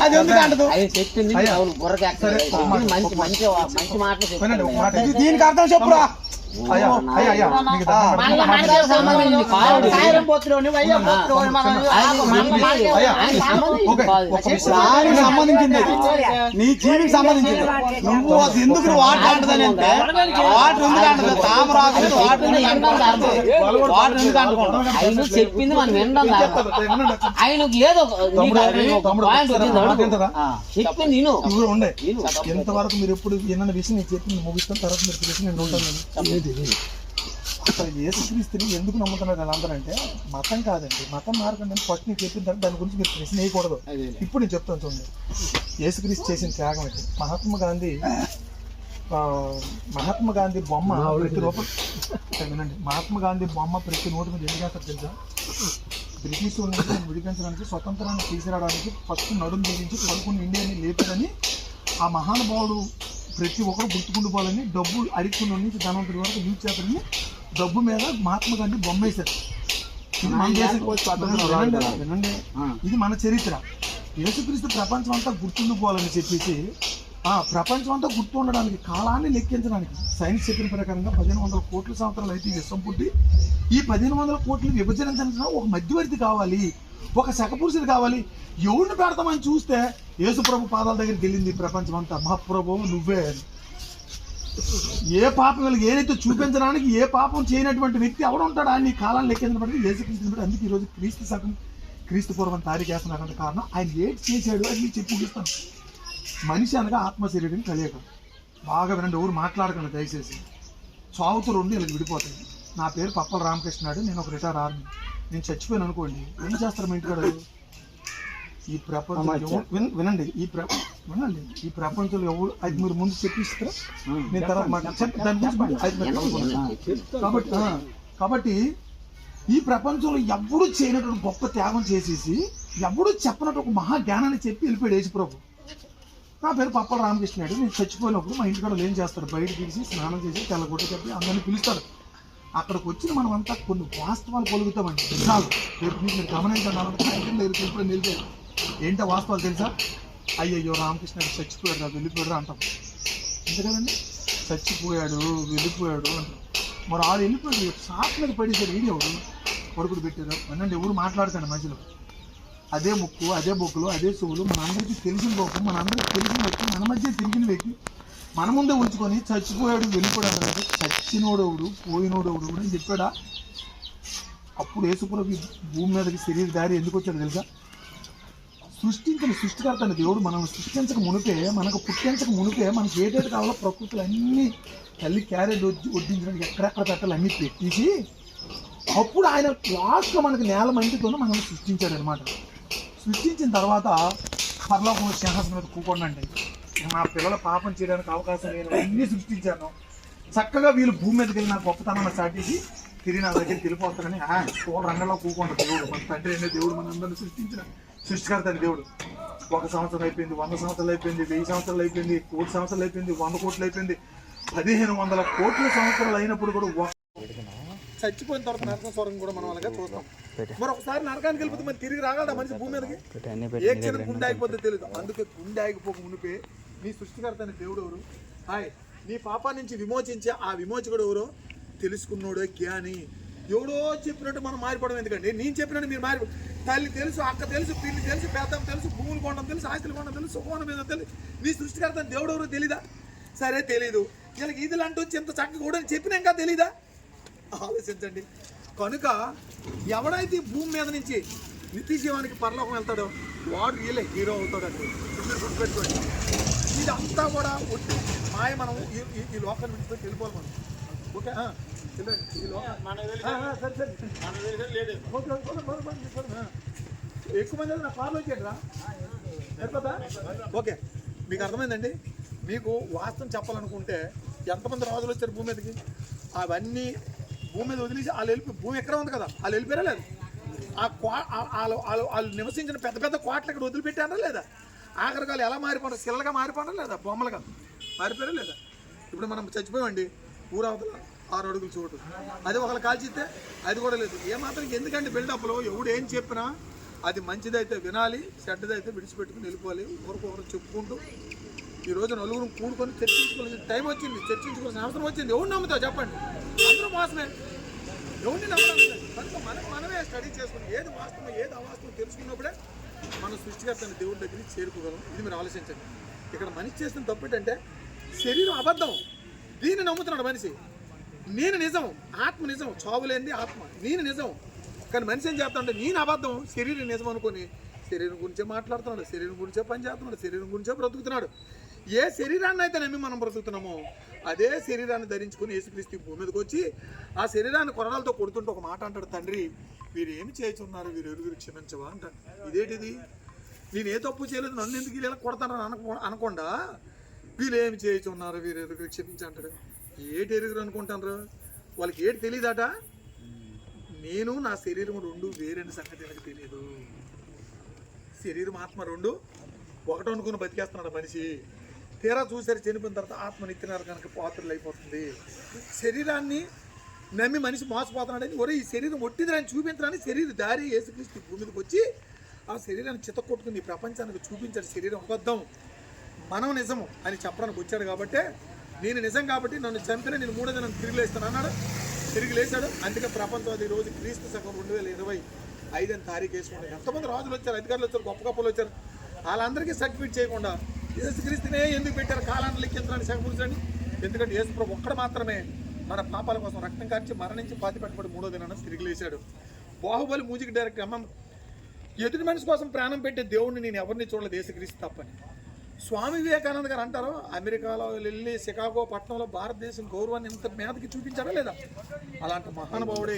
అది ఎందుకు అంటదు ఆయన చెప్పింది. అవును బుర్రకి మంచి. మంచి మంచి మాటలు దీనికి అర్థం చెప్పురా. సంబంధించింది ఆయన ఆయన. దానికి. నీ జీవికి సంబంధించింది నువ్వు అది ఎందుకు వాటర్ అంటదని అంటే వాటర్ ఎందుకు అంటది వాటర్? వాటర్ ఎందుకు ఆయన చెప్పింది మనం వినడం కాదు. చెప్తాను, వినండి. ఆయనకు ఏదో ఒక- నీకు తమ్ముడు, అర్థం ఒక తమ్ముడు, పాయింట్ సరే, వచ్చింది మాట అడుగు. వింటారా? ఆ, చెప్పింది నేను నువ్వు ఉండే ఎంతవరకు మీరు ఎప్పుడు విన్న విషయం నేను చెప్పింది ముగిస్తాను తర్వాత మీరు తెలిసి నేను ఉంటాను నేను. అసలు యేసుక్రీస్తుని ఎందుకు నమ్ముతున్నారు వాళ్ళందరూ అంటే మతం కాదండి. మతం మార్గండి ఫస్ట్ నీకు చెప్పిన తర్వాత దాని గురించి మీరు ప్రశ్న వేయకూడదు. ఇప్పుడు నేను చెప్తాను చూడండి. యేసుక్రీస్తు చేసిన త్యాగం ఇది. మహాత్మా గాంధీ మహాత్మా గాంధీ బొమ్మ ప్రతి రూపం వినండి. మహాత్మా గాంధీ బొమ్మ ప్రతి నోటి మీద ఎందుకు వేస్తారు తెలుసా? బ్రిటిష్ వాళ్ళ నుంచి విడిపించడానికి స్వతంత్రాన్ని తీసుకురావడానికి ఫస్ట్ నడుం బిగించి పదకొండు ఇండియాని లేపారని ఆ మహానుభావుడు ప్రతి ఒక్కరు గుర్తుకుండిపోవాలని డబ్బు అడిక్కున్న నుంచి ధనవంతుడి వరకు యూజ్ చేస్తారని డబ్బు మీద మహాత్మా గాంధీ బొమ్మ వేశారు ఇది మన దేశం వినండి, ఇది మన చరిత్ర. యేసుక్రీస్తు ప్రపంచం అంతా గుర్తుండిపోవాలని చెప్పేసి ఆ ప్రపంచం అంతా గుర్తు ఉండడానికి కాలాన్ని లెక్కించడానికి సైన్స్ చెప్పిన ప్రకారంగా పదిహేను వందల కోట్ల సంవత్సరాలు అయితే విశ్వం పుట్టి ఈ పదిహేను వందల కోట్లు విభజించడానికి ఒక మధ్యవర్తి కావాలి ఒక శకపురుషుడు కావాలి. ఎవరిని పెడతామని చూస్తే యేసుప్రభు పాదాల దగ్గరికి వెళ్ళింది ఈ ప్రపంచం అంతా. మహాప్రభు నువ్వే. అని ఏ పాపం ఏదైతే చూపించడానికి ఏ పాపం చేయనటువంటి వ్యక్తి ఎవడు ఉంటాడు? ఆయన కాలం కాలాన్ని లెక్కించబడి ఏసుక్రీస్తు బట్టి అందుకే ఈరోజు క్రీస్తు సగం క్రీస్తు పూర్వం తారీఖు వేస్తున్నారంటే కారణం. ఆయన ఏం చేశాడు అని మీకు చెప్పి మనిషి అనగా ఆత్మ శరీరం కలియక బాగా వినండి ఎవరు మాట్లాడకండి దయచేసి. చావుతో రెండు ఇలా విడిపోతాయి. నా పేరు పప్పల రామకృష్ణాడు నేను ఒక రిటైర్ ఆర్మీ. నేను చచ్చిపోయాను అనుకోండి ఏం చేస్తారు మా ఇంటికాడ? ఈ ప్రపంచం వినండి ఈ వినండి. ఈ ప్రపంచంలో ఎవరు అది మీరు ముందు చెప్పిస్తారా? నేను తర్వాత. కాబట్టి కాబట్టి ఈ ప్రపంచంలో ఎవడు చేయనటువంటి గొప్ప త్యాగం చేసేసి ఎవడు చెప్పనట్టు ఒక మహా జ్ఞానాన్ని చెప్పి వెళ్ళిపోయాడు యేసు ప్రభు. నా పేరు పప్పల రామకృష్ణాడు నేను చచ్చిపోయినప్పుడు మా ఇంటికాడ ఏం చేస్తారు బయట తీసి స్నానం చేసి తెల్లగొట్ట చెప్పి అందరిని పిలుస్తారు అక్కడికి వచ్చిన మనం అంతా కొన్ని వాస్తవాలు పొలుగుతామండి నిజాలు రేపు మీరు ఎప్పుడు నిలిపారు ఏంటో వాస్తవాలు తెలుసా? అయ్యయ్యో రామకృష్ణ చచ్చిపోయాడు రా వెళ్ళిపోయాడు అంటాం. అంతే కదండి? చచ్చిపోయాడు వెళ్ళిపోయాడు అంటాం. మరి ఆడు వెళ్ళిపోయాడు షాప్ మీద పడేసారు వీడియో ఎవరు? కొడుకుడు పెట్టారు అనండి ఎవరు మాట్లాడతాడు మధ్యలో. అదే ముక్కు అదే బొక్కులు అదే చెవులు మనందరికీ తెలిసిన బొక్కు మనందరికీ తెలిసిన వ్యక్తి మన మధ్య తిరిగిన వ్యక్తి మన ముందే ఉంచుకొని చచ్చిపోయాడు వెళ్ళిపోయాడు అంటే చచ్చినోడవుడు పోయినోడవుడు కూడా అని చెప్పాడా? అప్పుడు యేసుప్రభు భూమి మీదకి శరీర దారి ఎందుకు వచ్చాడు తెలుసా? సృష్టించిన సృష్టికర్త దేవుడు మనం సృష్టించక మునిపే మనకు పుట్టించక మునిపే మనకి ఏదైతే కావాలో ప్రకృతులు అన్నీ తల్లి క్యారేజ్ వడ్డి వడ్డించడానికి ఎక్కడెక్కడ పెట్టాలి అన్నీ పెట్టేసి అప్పుడు ఆయన లాస్ట్లో మనకి నేల మంటితోనే మనం సృష్టించాడు అనమాట సృష్టించిన తర్వాత పరలోకం సింహాసనం మీద కూకొండండి నా పిల్లల పాపం చేయడానికి అవకాశం లేదు అన్నీ సృష్టించాను. చక్కగా వీళ్ళు భూమి మీదకి వెళ్ళి నా గొప్పతనం స్టార్ట్ చేసి తిరిగి నా దగ్గర వెళ్ళిపోతారని ఆ, చూడ రంగంలో కూకొండ దేవుడు మన తండ్రి అనే దేవుడు మన అందరిని సృష్టించిన సృష్టికర్త అనే దేవుడు. ఒక సంవత్సరం అయిపోయింది వంద సంవత్సరాలు అయిపోయింది వెయ్యి సంవత్సరాలు అయిపోయింది కోటి సంవత్సరాలు అయిపోయింది వంద కోట్లు అయిపోయింది పదిహేను వందల కోట్ల సంవత్సరాలు అయినప్పుడు కూడా చచ్చిపోయిన తర్వాత నరకం స్వర్గం కూడా మనం అలాగే చూస్తాం. మరి ఒకసారి నరకానికి వెళ్ళిపోతే మరి తిరిగి రాగలడా మనిషి భూమి మీదకి? ఏ క్షణం గుండె ఆగిపోతే తెలియదు అందుకే గుండె ఆగిపోక మునిపే నీ సృష్టికర్త అనే దేవుడు ఎవరు? హాయ్. నీ పాపా నుంచి విమోచించే ఆ విమోచకుడు ఎవరో? తెలుసుకున్నోడే జ్ఞాని. ఎవడో చెప్పినట్టు మనం మారిపోవడం ఎందుకండి? నేను చెప్పినట్టు మీరు మారి తల్లి తెలుసు అక్క తెలుసు పిల్లి తెలుసు పెద్దం తెలుసు భూములు కొనడం తెలుసు ఆస్తులు కొనడం తెలుసు సుఖం మీద తెలుసు. నీ సృష్టికర్త దేవుడు ఎవరో తెలీదా? సరే తెలీదు. వీళ్ళకి ఇది అంటూ ఇంత చక్కగా కూడా చెప్పినా ఇంకా తెలీదా? ఆలోచించండి. కనుక ఎవడైతే భూమి మీద నుంచి నిత్య జీవానికి పరలోకం వెళ్తాడో వాడు వీళ్ళే హీరో అవుతాడండి. గుర్తుపెట్టుకోండి. ఇదంతా కూడా ఒట్టి మాయ మనం ఈ- ఈ- నుంచి విడిచిపెట్టి వెళ్ళిపోవాలి మనం. ఓకే. ఎక్కువ మంది నా కార్లో వచ్చేయండి రా సరిపోతా ఓకే మీకు అర్థమైందండి? మీకు వాస్తవం చెప్పాలనుకుంటే ఎంతమంది రాజులు వచ్చారు భూమి మీదకి? అవన్నీ భూమి మీద వదిలేసి వాళ్ళు వెళ్ళిపోయి భూమి ఎక్కడ ఉంది కదా వాళ్ళు వెళ్ళిపోయారా లేదు? ఆ క్వా వాళ్ళు వాళ్ళు వాళ్ళు నివసించిన పెద్ద పెద్ద కోటలు ఇక్కడ వదిలిపెట్టారా లేదా? ఆఖరికి వాళ్ళు ఎలా మారిపోయారు? సిల్లగా మారిపోయారా లేదా? బొమ్మలుగా మారిపోయారా లేదా? ఇప్పుడు మనం చచ్చిపోయామండి. ఊరవతల ఆరు అడుగులు చోటు. అది ఒకళ్ళు కాల్చిస్తే అది కూడా లేదు. ఏమాత్రం ఎందుకంటే బిల్డప్లో ఎవడు ఏం చెప్పినా అది మంచిదైతే వినాలి చెడ్డదైతే విడిచిపెట్టుకుని వెళ్ళిపోవాలి ఒకరికొకరు చెప్పుకుంటూ. ఈ రోజు నలుగురు కూడుకొని చర్చించుకోవాల్సిన టైం వచ్చింది చర్చించుకోవాల్సిన అవసరం వచ్చింది. ఎవరు నమ్ముతావు చెప్పండి. అందరూ మోసమే ఎవరిని నమ్మడం లేదు. కనుక మనం మనమే స్టడీ చేసుకుని ఏది వాస్తవం ఏది అవాస్తవం తెలుసుకున్నప్పుడే మనం సృష్టికర్తని దేవుడి దగ్గరికి చేరుకోగలం. ఇది మీరు ఆలోచించండి. ఇక్కడ మనిషి చేసిన తప్పు ఏంటంటే శరీరం అబద్ధం. దీన్ని నమ్ముతున్నాడు మనిషి. నేను నిజం ఆత్మ నిజం చావులేంది ఆత్మ. నేను నిజం. కానీ మనిషి ఏం చేస్తాడంటే నేను అబద్ధం శరీరం నిజం అనుకొని శరీరం గురించే మాట్లాడుతున్నాడు శరీరం గురించే పని చేస్తున్నాడు శరీరం గురించే బ్రతుకుతున్నాడు. ఏ శరీరాన్ని అయితే నమ్మి మనం బ్రతుకుతున్నామో అదే శరీరాన్ని ధరించుకుని యేసుక్రీస్తు భూమి మీదకి వచ్చి ఆ శరీరాన్ని కొరడాలతో కొడుతుంటే ఒక మాట అంటాడు తండ్రి వీరు ఏమి చేయుచున్నారు? వీరు ఎరుగురు క్షమించవా? అంటాడు. ఇదేంటిది? నేను ఏ తప్పు చేయలేదు నన్ను ఎందుకు ఇలా కొడతానని అనుకో అనకుండా? వీళ్ళు ఏమి చేయుచున్నారు? వీరు ఎరుగురు క్షమించి ఏటి ఎరుగురు అనుకుంటారు వాళ్ళకి ఏటి తెలియదట నేను నా శరీరం రెండు వేరని సంగతి నాకు తెలియదు శరీరం ఆత్మ రెండు ఒకటి అనుకుని బతికేస్తున్నాడు మనిషి. తీరా చూసారు చనిపోయిన తర్వాత ఆత్మ నిత్యనారు కనుక పాత్రలు అయిపోతుంది. శరీరాన్ని నమ్మి మనిషి మోసపోతున్నాడని ఒరే ఈ శరీరం ఒట్టిదని చూపించడానికి శరీర దారి ఏసుక్రీస్తు భూమికి వచ్చి ఆ శరీరాన్ని చిత్తకొట్టుకుని ఈ ప్రపంచానికి చూపించాడు శరీరం అబద్ధం. మనం నిజము అని చెప్పడానికి వచ్చాడు కాబట్టి నేను నిజం కాబట్టి నన్ను చంపిన నేను మూడో దినం తిరిగి లేస్తాను అన్నాడు. తిరిగి లేచాడు. అందుకే ప్రపంచం అది రోజు క్రీస్తు శకం రెండు వేల ఇరవై ఐదని తారీఖు వేసుకున్నాడు ఎంతమంది రాజులు వచ్చారు అధికారులు వచ్చారు గొప్ప గొప్పలు వచ్చారు. వాళ్ళందరికీ సర్టిఫికేట్ చేయకుండా యేసుక్రీస్తునే ఎందుకు పెట్టారు కాలాన్ని లెక్కించడానికి శకపురుషుని ఎందుకంటే యేసుప్రభు ఒక్కడ మాత్రమే మన పాపాల కోసం రక్తం కార్చి మరణించి పాతి పెట్టబడి మూడో దినాన్ని తిరిగి లేచాడు. బాహుబలి మ్యూజిక్ డైరెక్టర్ అమ్మ ఎదుటి మనిషి కోసం ప్రాణం పెట్టే దేవుడిని నేను ఎవరిని చూడలేదు యేసుక్రీస్తు తప్పని. స్వామి వివేకానంద గారు అంటారు అమెరికాలో వెళ్ళి షికాగో పట్టణంలో భారతదేశం గౌరవాన్ని ఇంత మేదకి చూపించారా లేదా? అలాంటి మహానుభావుడే